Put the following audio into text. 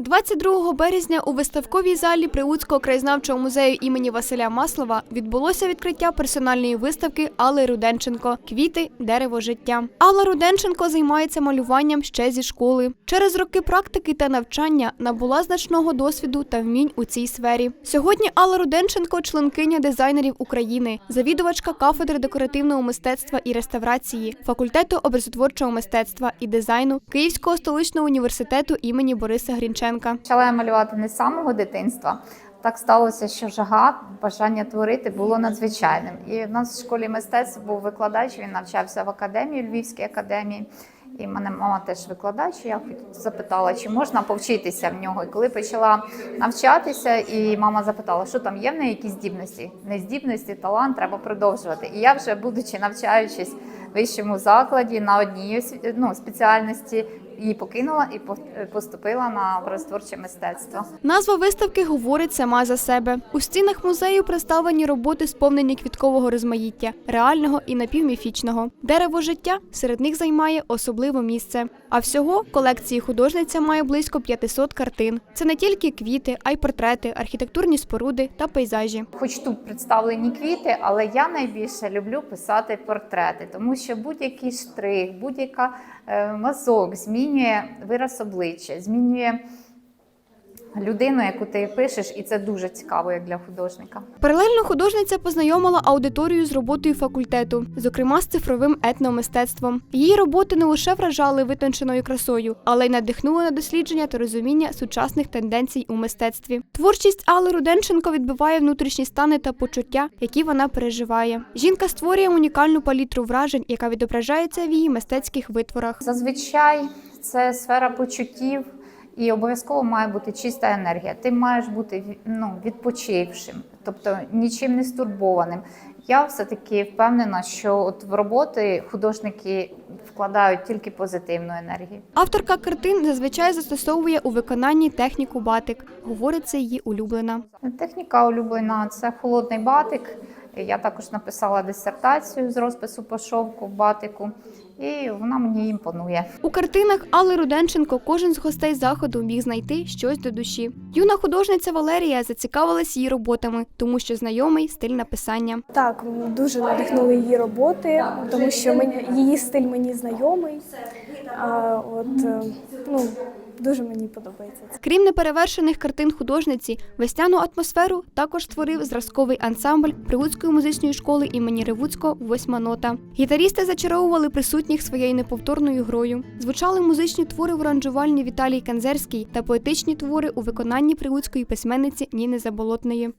22 березня у виставковій залі Приутського краєзнавчого музею імені Василя Маслова відбулося відкриття персональної виставки Алли Руденченко Квіти, дерево життя. Алла Руденченко займається малюванням ще зі школи. Через роки практики та навчання набула значного досвіду та вмінь у цій сфері. Сьогодні Алла Руденченко членкиня дизайнерів України, завідувачка кафедри декоративного мистецтва і реставрації, факультету образотворчого мистецтва і дизайну Київського столичного університету імені Бориса Грінченка. Почала я малювати не з самого дитинства. Так сталося, що жага, бажання творити було надзвичайним. І в нас в школі мистецтв був викладач, він навчався в академії, Львівській академії. І мене мама теж викладач. Я запитала, чи можна повчитися в нього. І коли почала навчатися, і мама запитала, що там є в неї якісь здібності. Не здібності, талант, треба продовжувати. І я вже, будучи навчаючись в вищому закладі на одній ну, спеціальності, її покинула і поступила на образотворче мистецтво. Назва виставки говорить сама за себе. У стінах музею представлені роботи, сповнені квіткового розмаїття, реального і напівміфічного. Дерево життя серед них займає особливе місце. А всього колекції художниця має близько 500 картин. Це не тільки квіти, а й портрети, архітектурні споруди та пейзажі. Хоч тут представлені квіти, але я найбільше люблю писати портрети, тому що будь-який штрих, будь-яка е, мазок змінює вираз обличчя, змінює людину, яку ти пишеш, і це дуже цікаво як для художника. Паралельно художниця познайомила аудиторію з роботою факультету, зокрема з цифровим етномистецтвом. Її роботи не лише вражали витонченою красою, але й надихнули на дослідження та розуміння сучасних тенденцій у мистецтві. Творчість Алли Руденченко відбиває внутрішні стани та почуття, які вона переживає. Жінка створює унікальну палітру вражень, яка відображається в її мистецьких витворах. Зазвичай це сфера почуттів. І обов'язково має бути чиста енергія. Ти маєш бути ну, відпочившим, тобто нічим не стурбованим. Я все-таки впевнена, що от в роботи художники вкладають тільки позитивну енергію. Авторка картин зазвичай застосовує у виконанні техніку батик. Говорить, це її улюблена. Техніка улюблена це холодний батик. Я також написала дисертацію з розпису по шовку батику, і вона мені імпонує. У картинах Алли Руденченко кожен з гостей заходу міг знайти щось до душі. Юна художниця Валерія зацікавилась її роботами, тому що знайомий стиль написання. Так, дуже надихнули її роботи, тому що мені, її стиль мені знайомий. А, от, е, ну, дуже мені подобається. Крім неперевершених картин художниці, весняну атмосферу також створив зразковий ансамбль Прилуцької музичної школи імені Ревуцького «Восьма нота. Гітарісти зачаровували присутніх своєю неповторною грою. Звучали музичні твори в аранжувальні Віталій Канзерський та поетичні твори у виконанні прилуцької письменниці Ніни Заболотної.